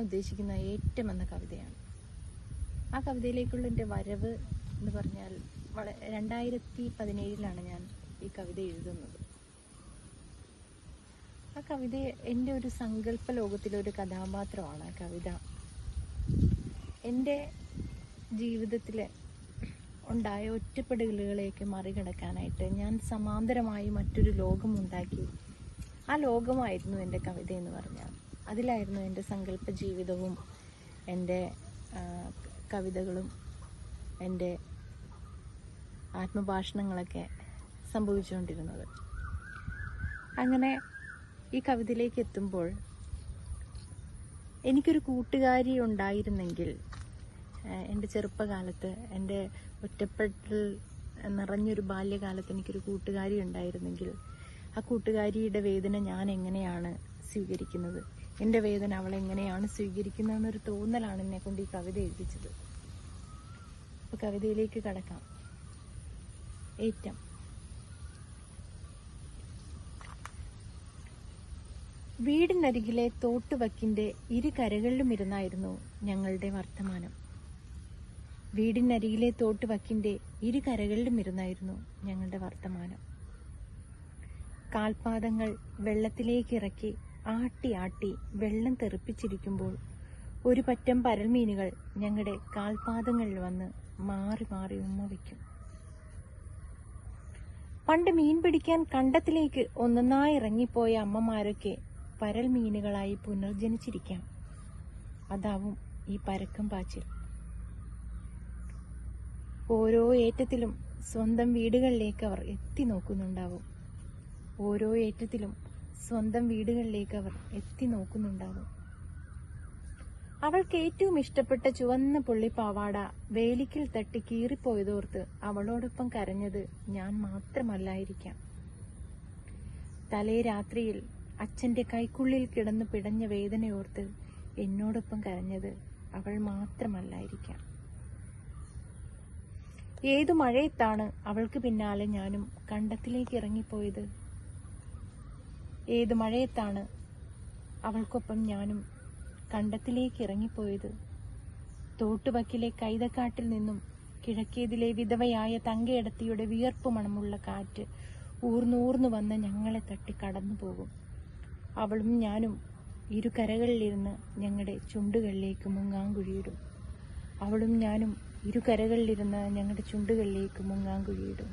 ഉദ്ദേശിക്കുന്ന ഏറ്റം എന്ന കവിതയാണ്. ആ കവിതയിലേക്കുള്ള എന്റെ വരവ് എന്ന് പറഞ്ഞാൽ വള രണ്ടായിരത്തി പതിനേഴിലാണ് ഞാൻ ഈ കവിത എഴുതുന്നത്. ആ കവിത എന്റെ ഒരു സങ്കല്പ ലോകത്തിലെ ഒരു കഥാപാത്രമാണ് ആ കവിത. എന്റെ ജീവിതത്തിൽ ഉണ്ടായ ഒറ്റപ്പെടലുകളെയൊക്കെ മറികടക്കാനായിട്ട് ഞാൻ സമാന്തരമായി മറ്റൊരു ലോകമുണ്ടാക്കി ആ ലോകമായിരുന്നു എന്റെ കവിത എന്ന് പറഞ്ഞാൽ. അതിലായിരുന്നു എന്റെ സങ്കല്പ ജീവിതവും എന്റെ കവിതകളും എന്റെ ആത്മഭാഷണങ്ങളൊക്കെ സംഭവിച്ചുകൊണ്ടിരുന്നത്. അങ്ങനെ ഈ കവിതയിലേക്ക് എത്തുമ്പോൾ എനിക്കൊരു കൂട്ടുകാരി ഉണ്ടായിരുന്നെങ്കിൽ എന്റെ ചെറുപ്പകാലത്ത് എന്റെ ഒറ്റപ്പെട്ടൽ നിറഞ്ഞൊരു ബാല്യകാലത്ത് എനിക്കൊരു കൂട്ടുകാരി ഉണ്ടായിരുന്നെങ്കിൽ ആ കൂട്ടുകാരിയുടെ വേദന ഞാൻ എങ്ങനെയാണ് സ്വീകരിക്കുന്നത്? എന്റെ വേദന അവൾ എങ്ങനെയാണ് സ്വീകരിക്കുന്നതെന്നൊരു തോന്നലാണ് എന്നെ കൊണ്ട് ഈ കവിത എഴുതിച്ചത്. അപ്പോൾ കവിതയിലേക്ക് കടക്കാം. ഏറ്റം. വീടിനരികിലെ തോട്ടുവക്കിന്റെ ഇരു കരകളിലും ഇരുന്നായിരുന്നു ഞങ്ങളുടെ വർത്തമാനം. വീടിനരികിലെ തോട്ടുവക്കിന്റെ ഇരു കരകളിലും ഇരുന്നായിരുന്നു ഞങ്ങളുടെ വർത്തമാനം. കാൽപാദങ്ങൾ വെള്ളത്തിലേക്ക് ഇറക്കി ആട്ടി ആട്ടി വെള്ളം തെറിപ്പിച്ചിരിക്കുമ്പോൾ ഒരു പറ്റം പരൽമീനുകൾ ഞങ്ങളുടെ കാൽപാദങ്ങളിൽ വന്ന് മാറി മാറി ഉമ്മ വയ്ക്കും. പണ്ട് മീൻ പിടിക്കാൻ കണ്ടത്തിലേക്ക് ഒന്നൊന്നായി ഇറങ്ങിപ്പോയ അമ്മമാരൊക്കെ പരൽ മീനുകളായി പുനർജനിച്ചിരിക്കാം. അതാവും ഈ പരക്കം പാച്ചിൽ. ഓരോ ഏറ്റത്തിലും സ്വന്തം വീടുകളിലേക്ക് അവർ എത്തി നോക്കുന്നുണ്ടാവും. ഓരോ ഏറ്റത്തിലും സ്വന്തം വീടുകളിലേക്ക് അവർ എത്തി നോക്കുന്നുണ്ടാവും അവൾക്ക് ഏറ്റവും ഇഷ്ടപ്പെട്ട ചുവന്ന പുള്ളിപ്പാവാട വേലിക്കിൽ തട്ടി കീറിപ്പോയതോർത്ത് അവളോടൊപ്പം കരഞ്ഞത് ഞാൻ മാത്രമല്ലായിരിക്കാം. തലേ രാത്രിയിൽ അച്ഛന്റെ കൈക്കുള്ളിൽ കിടന്ന് പിടഞ്ഞ വേദനയോർത്ത് എന്നോടൊപ്പം കരഞ്ഞത് അവൾ മാത്രമല്ലായിരിക്കാം. ഏതു മഴയത്താണ് അവൾക്ക് പിന്നാലെ ഞാനും കണ്ടത്തിലേക്ക് ഇറങ്ങിപ്പോയത്? ഏതു മഴയത്താണ് അവൾക്കൊപ്പം ഞാനും കണ്ടത്തിലേക്ക് ഇറങ്ങിപ്പോയത് തോട്ടുവക്കിലെ കൈതക്കാട്ടിൽ നിന്നും കിഴക്കേതിലെ വിധവയായ തങ്കയടത്തിയുടെ വിയർപ്പ് മണമുള്ള കാറ്റ് ഊർന്നൂർന്നു വന്ന് ഞങ്ങളെ തട്ടി കടന്നു പോകും അവളും ഞാനും ഇരു കരകളിലിരുന്ന് ഞങ്ങളുടെ ചുണ്ടുകളിലേക്ക് മുങ്ങാങ്കുഴിയിടും. അവളും ഞാനും ഇരു കരകളിലിരുന്ന് ഞങ്ങളുടെ ചുണ്ടുകളിലേക്ക് മുങ്ങാങ്കുഴിയിടും.